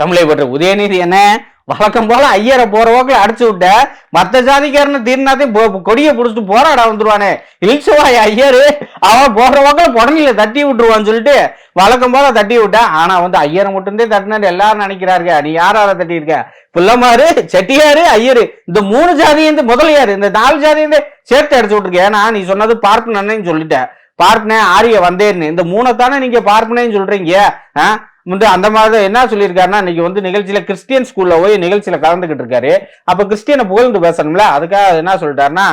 தமிழை பற்று. உதயநிதி என்ன? வழக்கம் போல ஐயரை போற போக்கில் அடிச்சு விட்ட. மத்த ஜாதிக்காரன தீர்னாத்தையும் கொடியை பிடிச்சிட்டு போராட வந்துருவானே. இழிச்சவாய் ஐயரு. அவன் போற போக்கில் புடனில தட்டி விட்டுருவான்னு சொல்லிட்டு வழக்கம் போல தட்டி விட்டான் ஆனா வந்து ஐயரை மட்டும்தான் தட்டினாரு எல்லாரும் நினைக்கிறாருங்க. நீ யார் தட்டி இருக்க புள்ளமாரு செட்டியாரு ஐயரு. இந்த மூணு ஜாதியிருந்து முதலியாரு இந்த நாலு ஜாதியிருந்து சேர்த்து அடிச்சு விட்டுருக்க. ஏன்னா நீ சொன்னது பார்ப்பனன்னு சொல்லிட்டேன். பார்ப்பனே ஆரிய வந்தேன்னு இந்த மூணைத்தானே நீங்க பார்ப்பனேன்னு சொல்றீங்க. ஆ? வந்து அந்த மாதிரி என்ன சொல்லியிருக்காருன்னா இன்னைக்கு வந்து நிகழ்ச்சியில கிறிஸ்டியன் ஸ்கூல்ல போய் நிகழ்ச்சியில கலந்துகிட்டு இருக்காரு. அப்ப கிறிஸ்டியனை புகழ்ந்து பேசணும்ல அதுக்காக என்ன சொல்லிட்டாருன்னா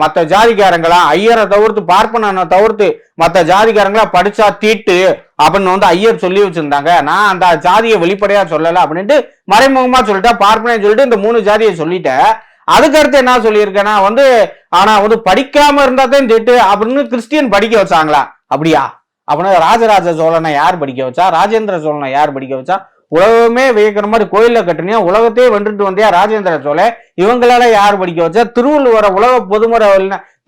மற்ற ஜாதிக்காரங்களாம் ஜாதிக்காரங்களா ஐயரை தவிர்த்து பார்ப்பன தவிர்த்து மற்ற ஜாதிக்காரங்களா படிச்சா தீட்டு அப்படின்னு வந்து ஐயர் சொல்லி வச்சிருந்தாங்க. நான் அந்த ஜாதியை வெளிப்படையா சொல்லல அப்படின்ட்டு மறைமுகமா சொல்லிட்டேன் பார்ப்பனேன்னு சொல்லிட்டு இந்த மூணு ஜாதியை சொல்லிட்டேன். அதுக்கு அடுத்து என்ன சொல்லியிருக்கேன்னா வந்து ஆனா வந்து படிக்காம இருந்தா தான் திட்டு அப்படின்னு கிறிஸ்டியன் படிக்க வச்சாங்களா? அப்படியா? அப்படின்னா ராஜராஜ சோழனை யார் படிக்க வச்சா? ராஜேந்திர சோழனை யார் படிக்க வச்சா? உலகமே வியக்கிற மாதிரி கோயில்ல கட்டினியா? உலகத்தையே வென்றுட்டு வந்தியா ராஜேந்திர சோழன்? இவங்களால யார் படிக்க வச்சா? திருவள்ளுவரை உலக பொதுமுறை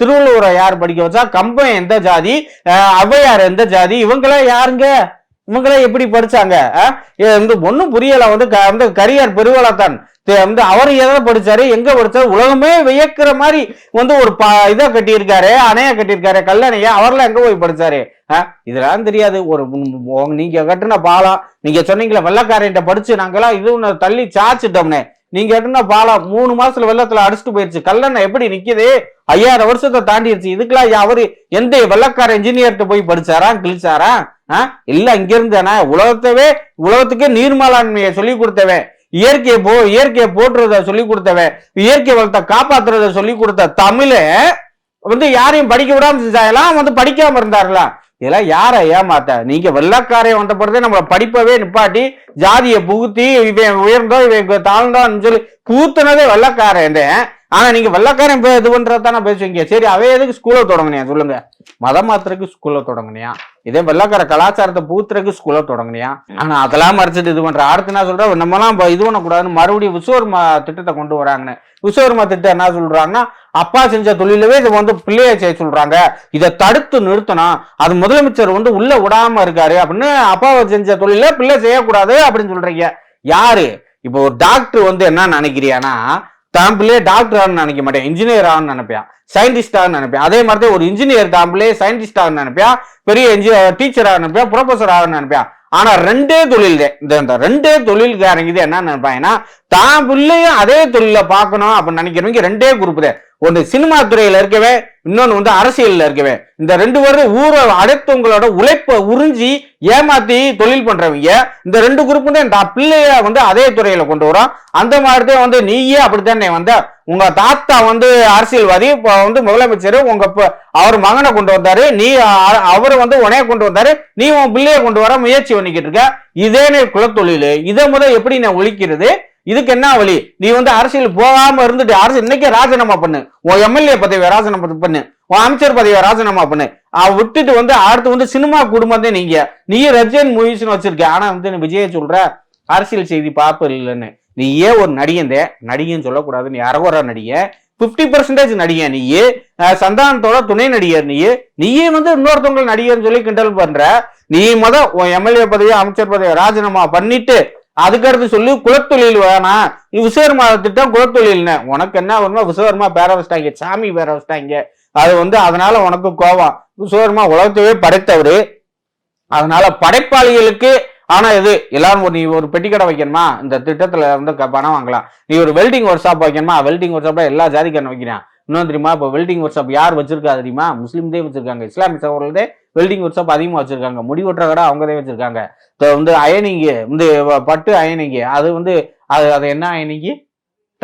திருவள்ளுவரை யார் படிக்க வச்சா? கம்பம் எந்த ஜாதி? அவ்வையார் எந்த ஜாதி? இவங்களா யாருங்க? இவங்களே எப்படி படிச்சாங்க? இந்த வந்து ஒன்றும் புரியல. வந்து க- வந்து கரியார் பெருவளத்தான். வந்து அவர் எதை படிச்சாரு எங்க படிச்சாரு உலகமே வியக்கிற மாதிரி வந்து ஒரு ப இதை கட்டியிருக்காரு அணையா கட்டியிருக்காரு கல்லணையா அவர்லாம் எங்க போய் படிச்சாரு? இதெல்லாம் தெரியாது. ஒரு நீங்க கட்டுன பாலம் நீங்க சொன்னீங்களே வெள்ளக்காரன்ட்ட படிச்சு நாங்கெல்லாம் இது ஒண்ணு தள்ளி சாச்சிட்டோம்னே. நீங்க கட்டுன பாலம் மூணு மாசத்துல வெள்ளத்துல அடிச்சுட்டு போயிருச்சு. கல்லணை எப்படி நிக்குது? ஐயாயிரம் வருஷத்தை தாண்டிடுச்சு இதுக்கெல்லாம் அவரு எந்த வெள்ளக்கார இன்ஜினியர்கிட்ட போய் படிச்சாரா கிழிச்சாரா? ஆஹ் இல்ல இங்க உலகத்தவே உலகத்துக்கே நீர்மலாண்மையை சொல்லி கொடுத்தவன். இயற்கையை போ இயற்கையை போற்றுறத சொல்லி கொடுத்தவன் இயற்கை வளத்தை காப்பாத்துறத சொல்லி கொடுத்த தமிழ வந்து யாரையும் படிக்க விடாம செஞ்சாங்களாம் வந்து படிக்காம இருந்தார்களா? இதெல்லாம் யாரை ஏமாத்த? நீங்க வெள்ளக்காரைய வந்த பிறகு நம்மள படிப்பவே நிப்பாட்டி ஜாதியை புகுத்தி இவன் உயர்ந்தோ இவன் தாழ்ந்தோன்னு சொல்லி பூத்துனதே வெள்ளக்காரன் ஆனா நீங்க வெள்ளக்காரன் பே- இது பண்றதானே பேசுவீங்க சரி அவே எதுக்கு ஸ்கூலை தொடங்குனியா? சொல்லுங்க. மதம் மாத்துறதுக்கு ஸ்கூல்ல தொடங்குனியா? இதே வெள்ளக்கார கலாச்சாரத்தை பூத்துறதுக்கு ஸ்கூல்ல தொடங்கினியா? ஆனா அதெல்லாம் மறைச்சிட்டு இது பண்ற. அடுத்து என்ன சொல்ற? நம்மலாம் இப்ப இது பண்ணக்கூடாதுன்னு மறுபடியும் விஸ்வர்மா திட்டத்தை கொண்டு வராங்கன்னு. விஸ்வர்மா திட்டம் என்ன சொல்றாங்கன்னா அப்பா செஞ்ச தொழிலவே இதை வந்து பிள்ளைய செய்ய சொல்றாங்க. இதை தடுத்து நிறுத்தணும். அது முதலமைச்சர் வந்து உள்ள விடாம இருக்காரு அப்படின்னு அப்பாவை செஞ்ச தொழில பிள்ளை செய்யக்கூடாது அப்படின்னு சொல்றீங்க. யாரு? இப்போ ஒரு டாக்டர் வந்து என்ன நினைக்கிறியானா தான் டாக்டர் ஆகணும்னு நினைக்க மாட்டேன். இன்ஜினியர் ஆகணும்னு நினைப்பேன். சயின்டிஸ்ட் ஆகணும்னு நினைப்பேன். அதே மாதிரி ஒரு இன்ஜினியர் தான் சயின்டிஸ்ட் ஆகணும்னு நினைப்பேன். பெரிய இன்ஜினியர் டீச்சர் ஆக நினைப்பேன். ப்ரொஃபஸர் ஆகணும்னு நினைப்பேன். ஆனா ரெண்டே தொழில் இந்த இந்த ரெண்டே தொழில்காரங்க இது என்ன நினைப்பாங்கன்னா தான் பிள்ளையும் அதே தொழில பார்க்கணும் அப்படின்னு நினைக்கிறவங்க ரெண்டே குரூப் தான். ஒன்று சினிமா துறையில இருக்கவே இன்னொன்று வந்து அரசியல்ல இருக்கவே. இந்த ரெண்டு பேரும் ஊரை அடுத்தவங்களோட உழைப்பை உறிஞ்சி ஏமாத்தி தொழில் பண்றவங்க இந்த ரெண்டு குரூப்பும் தான் இந்த பிள்ளைய வந்து அதே துறையில கொண்டு வரோம். அந்த மாதிரி தான் வந்து நீயே அப்படித்தானே வந்த? உங்க தாத்தா வந்து அரசியல்வாதி இப்போ வந்து முதலமைச்சர் உங்க அவர் மகனை கொண்டு வந்தாரு நீ அவர் அவரை வந்து உனைய கொண்டு வந்தாரு நீ உன் பிள்ளைய கொண்டு வர முயற்சி பண்ணிக்கிட்டு இருக்க. இதே குலத்தொழில். இதை முதல் எப்படி நான் ஒழிக்கிறது? இதுக்கு என்ன வழி? நீ வந்து அரசியல் போகாம இருந்துட்டு அரசு இன்னைக்கே ராஜினாமா பண்ணு. உன் எம்எல்ஏ பதவியை ராஜினாமா பண்ணு. உன் அமைச்சர் பதவியை ராஜினாமா பண்ணு. அவ விட்டுட்டு வந்து அடுத்து வந்து சினிமா குடும்பம் தான் நீங்க. நீ ரஜன் மூவிஸ்னு வச்சிருக்க. ஆனா வந்து நீ விஜய சொல்ற அரசியல் செய்தி பார்ப்ப இல்லைன்னு. நீ ஏன் ஒரு நடிகன் தே. சொல்லக்கூடாது நீ அரகுற நடிகன் பிப்டி பர்சன்டேஜ் நடிகன் நீயே சந்தானத்தோட துணை நடிகர் நீயே நீயே வந்து இன்னொருத்தவங்க நடிகர்னு சொல்லி கிண்டல் பண்ற. நீ முத உன் எம்எல்ஏ பதவி அமைச்சர் பதவியை ராஜினாமா பண்ணிட்டு அதுக்கடுத்து சொல்லி குலத்தொழில் வேணாம் நீ விஸ்வகர்மா திட்டம் குலத்தொழில்னு. உனக்கு என்ன வருமா விஸ்வகர்மா பேர வச்சிட்டாங்க சாமி பேர வச்சிட்டாங்க. அது வந்து அதனால உனக்கு கோவம் விஸ்வகர்மா உலகத்தையே படைத்தவரு. அதனால படைப்பாளிகளுக்கு ஆனா இது எல்லாரும் ஒரு- நீ ஒரு பெட்டி கடை வைக்கணுமா? இந்த திட்டத்துல வந்து க- பணம் வாங்கலாம். நீ ஒரு வெல்டிங் ஒர்க் ஷாப் வைக்கணுமா? வெல்டிங் ஒர்க் ஷாப்ல எல்லா ஜாதிக்காரன் வைக்கிறான். இன்னும் தெரியுமா? இப்போ வெல்டிங் ஒர்க் ஷாப் யார் வச்சிருக்கா தெரியுமா? முஸ்லீம் தான் வச்சிருக்காங்க. இஸ்லாமிய சகோதரர்களே வெல்டிங் ஒர்க் ஷாப் அதிகமாக வச்சிருக்காங்க. முடி ஒட்டுற கடை அவங்க தான் வச்சிருக்காங்க. இப்போ வந்து அயனிங்கு வந்து பட்டு அயனிங்கு அது வந்து அது அது என்ன அயனிங்கு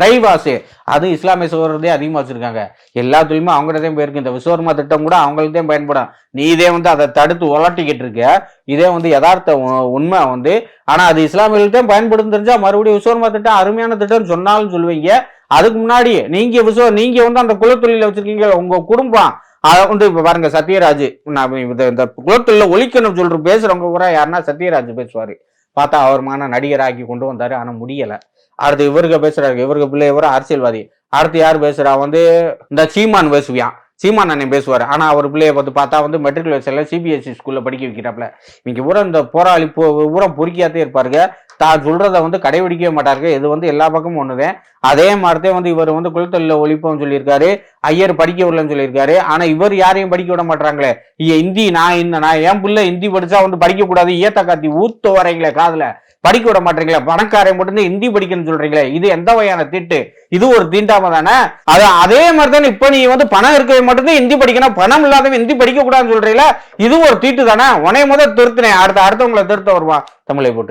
ட்ரை வாஷு அது இஸ்லாமிய சகோதரர்களே அதிகமாக வச்சிருக்காங்க. எல்லா தொழிலுமே அவங்கள்தான் போயிருக்கு இந்த விஸ்வர்மா திட்டம் கூட அவங்களுக்கு தான் பயன்படும். நீ இதே வந்து அதை தடுத்து உலட்டிக்கிட்டு இருக்க. இதே வந்து யதார்த்த உ- உண்மை வந்து. ஆனால் அது இஸ்லாமியர்கள்ட்டே தான் தெரிஞ்சால் தெரிஞ்சா மறுபடியும் விஸ்வர்மா திட்டம் அருமையான திட்டம்னு சொன்னாலும் சொல்லுவீங்க. அதுக்கு முன்னாடி நீங்கள் விஸ்வ நீங்கள் வந்து அந்த குலத்தொழிலில் வச்சுருக்கீங்க. உங்கள் குடும்பம் அதை வந்து இப்ப பாருங்க சத்யராஜ் நான் இந்த இந்த குலத்தொழில ஒழிக்கணும் சொல்ற பேசுறவங்க கூட யாருன்னா சத்யராஜ் பேசுவாரு. பார்த்தா அவர் மான நடிகராக்கி கொண்டு வந்தாரு ஆனா முடியல. அடுத்து இவருக்கு பேசுறாரு இவருக்கு பிள்ளை இவரு அரசியல்வாதி. அடுத்து யார் பேசுறா? வந்து இந்த சீமான் பேசுவியான் சீமான் அண்ணன் பேசுவார். ஆனா அவர் பிள்ளைய பார்த்து பார்த்தா வந்து மெட்ரிகுலேஷன்ல சிபிஎஸ்சி ஸ்கூல்ல படிக்க வைக்கிறாப்ல இவங்க பூரா இந்த போராளி போ பூரா பொறுக்கியாத்தே இருப்பாருங்க. தான் சொல்றத வந்து கடைபிடிக்க மாட்டாருக்கு இது வந்து எல்லா பக்கமும் ஒண்ணுதான். அதே மாதிரிதான் வந்து இவர் வந்து குலத்தொழில ஒழிப்போம் சொல்லியிருக்காரு. ஐயர் படிக்க விடலன்னு சொல்லியிருக்காரு. ஆனா இவர் யாரையும் படிக்க விட மாட்டாங்களே. இந்தி நான் இந்த நான் என் பிள்ளை ஹிந்தி படிச்சா வந்து படிக்க கூடாது. ஏத்த காத்தி ஊத்த வரீங்களே காதுல. படிக்க விட மாட்டீங்களே. பணக்காரன் மட்டும்தான் ஹிந்தி படிக்கணும்னு சொல்றீங்களே. இது எந்த வகையான திட்டு? இது ஒரு தீண்டாம தானே? அது அதே மாதிரி தானே இப்ப நீ வந்து பணம் இருக்கவே மட்டும்தான் ஹிந்தி படிக்கணும். பணம் இல்லாதவன் ஹிந்தி படிக்க கூடாதுன்னு சொல்றீங்களா? இது ஒரு தீட்டு தானே? உனைய முதல் திருத்தினேன். அடுத்த அடுத்தவங்களை திருத்த வருவான். தமிழை போற்றி.